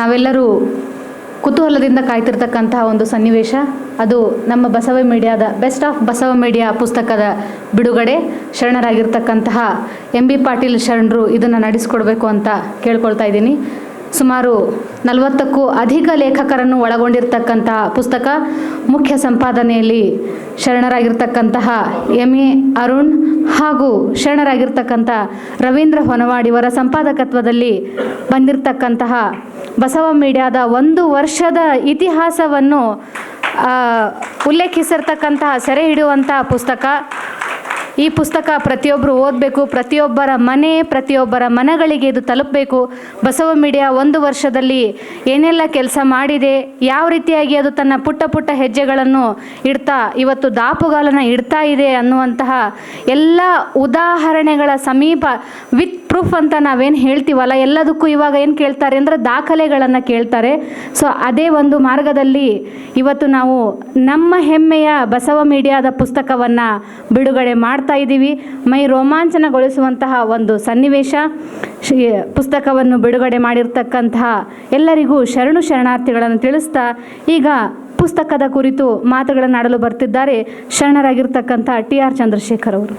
ನಾವೆಲ್ಲರೂ ಕುತೂಹಲದಿಂದ ಕಾಯ್ತಿರ್ತಕ್ಕಂತಹ ಒಂದು ಸನ್ನಿವೇಶ. ಅದು ನಮ್ಮ ಬಸವ ಮೀಡಿಯಾದ, ಬೆಸ್ಟ್ ಆಫ್ ಬಸವ ಮೀಡಿಯಾ ಪುಸ್ತಕದ ಬಿಡುಗಡೆ. ಶರಣರಾಗಿರ್ತಕ್ಕಂತಹ ಎಂ ಬಿ ಪಾಟೀಲ್ ಶರಣರು ಇದನ್ನು ನಡೆಸಿಕೊಡ್ಬೇಕು ಅಂತ ಕೇಳ್ಕೊಳ್ತಾ ಇದ್ದೀನಿ. ಸುಮಾರು ನಲವತ್ತಕ್ಕೂ ಅಧಿಕ ಲೇಖಕರನ್ನು ಒಳಗೊಂಡಿರ್ತಕ್ಕಂತಹ ಪುಸ್ತಕ ಮುಖ್ಯ ಸಂಪಾದನೆಯಲ್ಲಿ ಶರಣರಾಗಿರ್ತಕ್ಕಂತಹ ಎಂ ಎ ಅರುಣ್ ಹಾಗೂ ಶರಣರಾಗಿರ್ತಕ್ಕಂಥ ರವೀಂದ್ರ ಹೊನವಾಡಿಯವರ ಸಂಪಾದಕತ್ವದಲ್ಲಿ ಬಂದಿರತಕ್ಕಂತಹ ಬಸವ ಮೀಡಿಯಾದ ಒಂದು ವರ್ಷದ ಇತಿಹಾಸವನ್ನು ಉಲ್ಲೇಖಿಸಿರ್ತಕ್ಕಂತಹ ಸೆರೆ ಹಿಡಿಯುವಂತಹ ಪುಸ್ತಕ. ಈ ಪುಸ್ತಕ ಪ್ರತಿಯೊಬ್ಬರು ಓದಬೇಕು, ಪ್ರತಿಯೊಬ್ಬರ ಮನೆ, ಪ್ರತಿಯೊಬ್ಬರ ಮನಗಳಿಗೆ ಇದು ತಲುಪಬೇಕು. ಬಸವ ಮೀಡಿಯಾ ಒಂದು ವರ್ಷದಲ್ಲಿ ಏನೆಲ್ಲ ಕೆಲಸ ಮಾಡಿದೆ, ಯಾವ ರೀತಿಯಾಗಿ ಅದು ತನ್ನ ಪುಟ್ಟ ಪುಟ್ಟ ಹೆಜ್ಜೆಗಳನ್ನು ಇಡ್ತಾ, ಇವತ್ತು ದಾಪುಗಾಲನ ಇಡ್ತಾ ಇದೆ ಅನ್ನುವಂತಹ ಎಲ್ಲ ಉದಾಹರಣೆಗಳ ಸಮೀಪ ವಿತ್ ಪ್ರೂಫ್ ಅಂತ ನಾವೇನು ಹೇಳ್ತೀವಲ್ಲ, ಎಲ್ಲದಕ್ಕೂ ಇವಾಗ ಏನು ಕೇಳ್ತಾರೆ ಅಂದರೆ ದಾಖಲೆಗಳನ್ನು ಕೇಳ್ತಾರೆ. ಸೊ ಅದೇ ಒಂದು ಮಾರ್ಗದಲ್ಲಿ ಇವತ್ತು ನಾವು ನಮ್ಮ ಹೆಮ್ಮೆಯ ಬಸವ ಮೀಡಿಯಾದ ಪುಸ್ತಕವನ್ನು ಬಿಡುಗಡೆ ಮಾಡ್ತಾ ಇದ್ದೀವಿ. ಮೈ ರೋಮಾಂಚನಗೊಳಿಸುವಂತಹ ಒಂದು ಸನ್ನಿವೇಶ ಪುಸ್ತಕವನ್ನು ಬಿಡುಗಡೆ ಮಾಡಿರ್ತಕ್ಕಂತಹ ಎಲ್ಲರಿಗೂ ಶರಣು ಶರಣಾರ್ಥಿಗಳನ್ನು ತಿಳಿಸ್ತಾ, ಈಗ ಪುಸ್ತಕದ ಕುರಿತು ಮಾತುಗಳನ್ನಾಡಲು ಬರ್ತಿದ್ದಾರೆ. ಶರಣರಾಗಿರ್ತಕ್ಕಂಥ ಟಿ ಆರ್ ಚಂದ್ರಶೇಖರ್ ಅವರು.